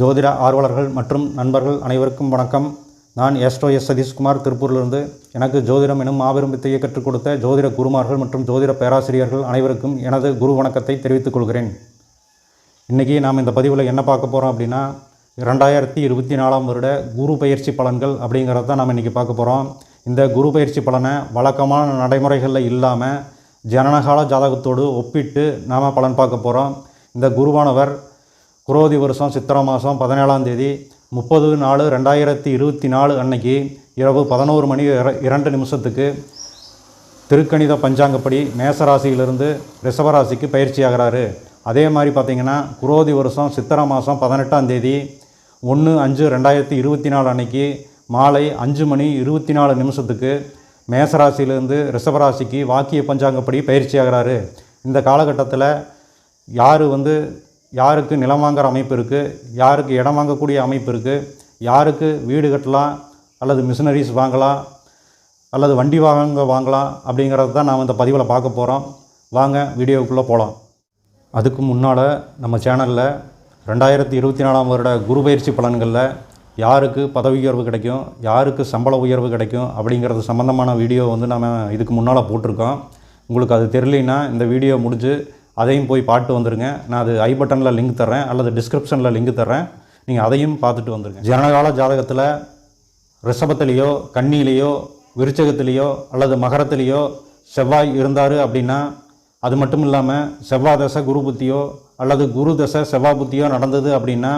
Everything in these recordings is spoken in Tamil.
ஜோதிட ஆர்வலர்கள் மற்றும் நண்பர்கள் அனைவருக்கும் வணக்கம். நான் எஸ்டோ எஸ் சதீஷ்குமார் திருப்பூரிலிருந்து. எனக்கு ஜோதிடம் எனும் மாபெரும் வித்தையை கற்றுக் கொடுத்த ஜோதிட குருமார்கள் மற்றும் ஜோதிட பேராசிரியர்கள் அனைவருக்கும் எனது குரு வணக்கத்தை தெரிவித்துக் கொள்கிறேன். இன்றைக்கி நாம் இந்த பதிவில் என்ன பார்க்க போகிறோம் அப்படின்னா ரெண்டாயிரத்தி இருபத்தி நாலாம் வருட குரு பயிற்சி பலன்கள் அப்படிங்கிறத தான் நாம் இன்றைக்கி பார்க்க போகிறோம் இந்த குரு பயிற்சி பலனை வழக்கமான நடைமுறைகளில் இல்லாமல் ஜனனகால ஜாதகத்தோடு ஒப்பிட்டு நாம் பலன் பார்க்க போகிறோம் இந்த குருவானவர் குரோதி வருஷம் சித்திரை மாதம் பதினேழாம் தேதி முப்பது நாலு ரெண்டாயிரத்தி இருபத்தி நாலு அன்னைக்கு இரவு பதினோரு மணி இர- இரண்டு நிமிஷத்துக்கு திருக்கணித பஞ்சாங்கப்படி மேசராசியிலிருந்து ரிஷபராசிக்கு பயிற்சி ஆகிறாரு அதே மாதிரி பார்த்தீங்கன்னா குரோதி வருஷம் சித்திரை மாதம் பதினெட்டாம் தேதி ஒன்று அஞ்சு ரெண்டாயிரத்தி இருபத்தி நாலு அன்னைக்கு மாலை அஞ்சு மணி இருபத்தி நாலு நிமிஷத்துக்கு மேசராசியிலிருந்து ரிஷபராசிக்கு வாக்கிய பஞ்சாங்கப்படி பயிற்சியாகிறாரு. இந்த காலகட்டத்தில் யார் வந்து யாருக்கு நிலம் வாங்குற அமைப்பு இருக்குது யாருக்கு இடம் வாங்கக்கூடிய அமைப்பு இருக்குது யாருக்கு வீடு கட்டலாம் அல்லது மிஷினரிஸ் வாங்கலாம் அல்லது வண்டி வாங்க வாங்கலாம் அப்படிங்கிறது தான் நாம் இந்த பதிவில் பார்க்க போகிறோம் வாங்க வீடியோவுக்குள்ளே போகலாம் அதுக்கு முன்னால் நம்ம சேனலில் ரெண்டாயிரத்தி இருபத்தி நாலாம் வருட குரு பயிற்சி பலன்களில் யாருக்கு பதவி உயர்வு கிடைக்கும் யாருக்கு சம்பள உயர்வு கிடைக்கும் அப்படிங்கிறது சம்மந்தமான வீடியோ வந்து நம்ம இதுக்கு முன்னால் போட்டிருக்கோம். உங்களுக்கு அது தெரியலனா இந்த வீடியோ முடிஞ்சு அதையும் போய் பார்த்து வந்துருங்க. நான் அது ஐ பட்டனில் லிங்க் தர்றேன். அல்லது டிஸ்கிரிப்ஷனில் லிங்க் தர்றேன். நீங்கள் அதையும் பார்த்துட்டு வந்துருங்க. ஜனகால ஜாதகத்தில் ரிஷபத்திலேயோ கன்னியிலேயோ விருச்சகத்திலேயோ அல்லது மகரத்திலேயோ செவ்வாய் இருந்தார் அப்படின்னா அது மட்டும் இல்லாமல் செவ்வாய் தசை குரு புத்தியோ அல்லது குரு தசை செவ்வாய் புத்தியோ நடந்தது அப்படின்னா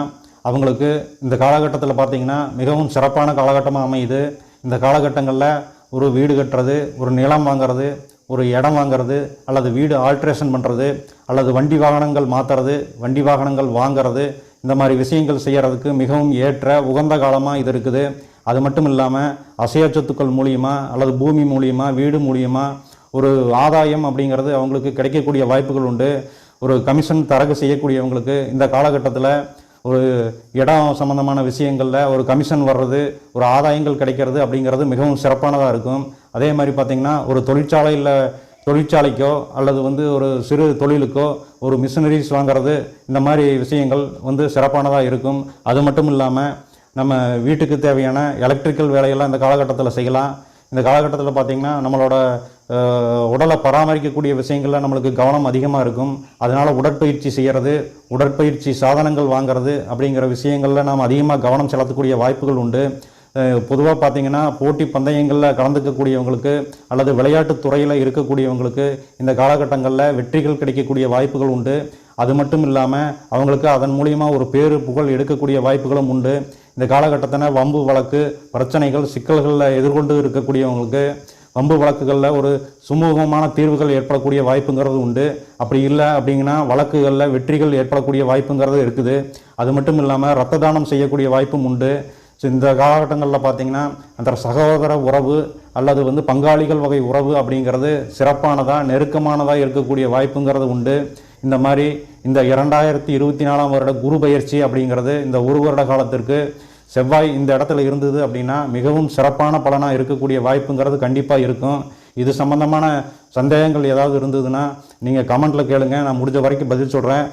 அவங்களுக்கு இந்த காலகட்டத்தில் பார்த்திங்கன்னா மிகவும் சிறப்பான காலகட்டமாக அமையுது. இந்த காலகட்டங்களில் ஒரு வீடு கட்டுறது ஒரு நிலம் வாங்குறது ஒரு இடம் வாங்குறது அல்லது வீடு ஆல்ட்ரேஷன் பண்ணுறது அல்லது வண்டி வாகனங்கள் மாற்றுறது வண்டி வாகனங்கள் வாங்குறது இந்த மாதிரி விஷயங்கள் செய்கிறதுக்கு மிகவும் ஏற்ற உகந்த காலமாக இது இருக்குது. அது மட்டும் இல்லாமல் அசைய சொத்துக்கள் மூலியமாக அல்லது பூமி மூலியமாக வீடு மூலியமாக ஒரு ஆதாயம் அப்படிங்கிறது அவங்களுக்கு கிடைக்கக்கூடிய வாய்ப்புகள் உண்டு. ஒரு கமிஷன் தரகு செய்யக்கூடியவங்களுக்கு இந்த காலகட்டத்தில் ஒரு இடம் சம்மந்தமான விஷயங்களில் ஒரு கமிஷன் வர்றது ஒரு ஆதாயங்கள் கிடைக்கிறது அப்படிங்கிறது மிகவும் சிறப்பானதாக இருக்கும். அதே மாதிரி பார்த்திங்கன்னா ஒரு தொழிற்சாலையில் தொழிற்சாலைக்கோ அல்லது வந்து ஒரு சிறு தொழிலுக்கோ ஒரு மிஷினரிஸ் வாங்குறது இந்த மாதிரி விஷயங்கள் வந்து சிறப்பானதாக இருக்கும். அது மட்டும் இல்லாமல் நம்ம வீட்டுக்கு தேவையான எலக்ட்ரிக்கல் வேலையெல்லாம் இந்த காலகட்டத்தில் செய்யலாம். இந்த காலகட்டத்தில் பார்த்திங்கன்னா நம்மளோட உடலை பராமரிக்கக்கூடிய விஷயங்களில் நம்மளுக்கு கவனம் அதிகமாக இருக்கும். அதனால் உடற்பயிற்சி செய்கிறது உடற்பயிற்சி சாதனங்கள் வாங்குறது அப்படிங்கிற விஷயங்களில் நாம் அதிகமாக கவனம் செலுத்தக்கூடிய வாய்ப்புகள் உண்டு. பொதுவாக பார்த்தீங்கன்னா போட்டி பந்தயங்களில் கலந்துக்கக்கூடியவங்களுக்கு அல்லது விளையாட்டுத் துறையில் இருக்கக்கூடியவங்களுக்கு இந்த காலகட்டங்களில் வெற்றிகள் கிடைக்கக்கூடிய வாய்ப்புகள் உண்டு. அது மட்டும் இல்லாமல் அவங்களுக்கு அதன் மூலியமாக ஒரு பேரு புகழ் எடுக்கக்கூடிய வாய்ப்புகளும் உண்டு. இந்த காலகட்டத்தில் வம்பு வழக்கு பிரச்சனைகள் சிக்கல்களில் எதிர்கொண்டு இருக்கக்கூடியவங்களுக்கு வம்பு வழக்குகளில் ஒரு சுமூகமான தீர்வுகள் ஏற்படக்கூடிய வாய்ப்புங்கிறது உண்டு. அப்படி இல்லை அப்படிங்கன்னா வழக்குகளில் வெற்றிகள் ஏற்படக்கூடிய வாய்ப்புங்கிறது இருக்குது. அது மட்டும் இல்லாமல் ரத்த தானம் செய்யக்கூடிய வாய்ப்பும் உண்டு. ஸோ இந்த காலகட்டங்களில் பார்த்தீங்கன்னா அந்த சகோதர உறவு அல்லது வந்து பங்காளிகள் வகை உறவு அப்படிங்கிறது சிறப்பானதாக நெருக்கமானதாக இருக்கக்கூடிய வாய்ப்புங்கிறது உண்டு. இந்த மாதிரி இந்த இரண்டாயிரத்தி இருபத்தி நாலாம் வருட குரு பயிற்சி அப்படிங்கிறது இந்த ஒரு வருட காலத்திற்கு செவ்வாய் இந்த இடத்துல இருந்தது அப்படின்னா மிகவும் சிறப்பான பலனாக இருக்கக்கூடிய வாய்ப்புங்கிறது கண்டிப்பாக இருக்கும். இது சம்பந்தமான சந்தேகங்கள் ஏதாவது இருந்ததுன்னா நீங்கள் கமெண்ட்டில் கேளுங்க. நான் முடிஞ்ச வரைக்கும் பதில் சொல்கிறேன்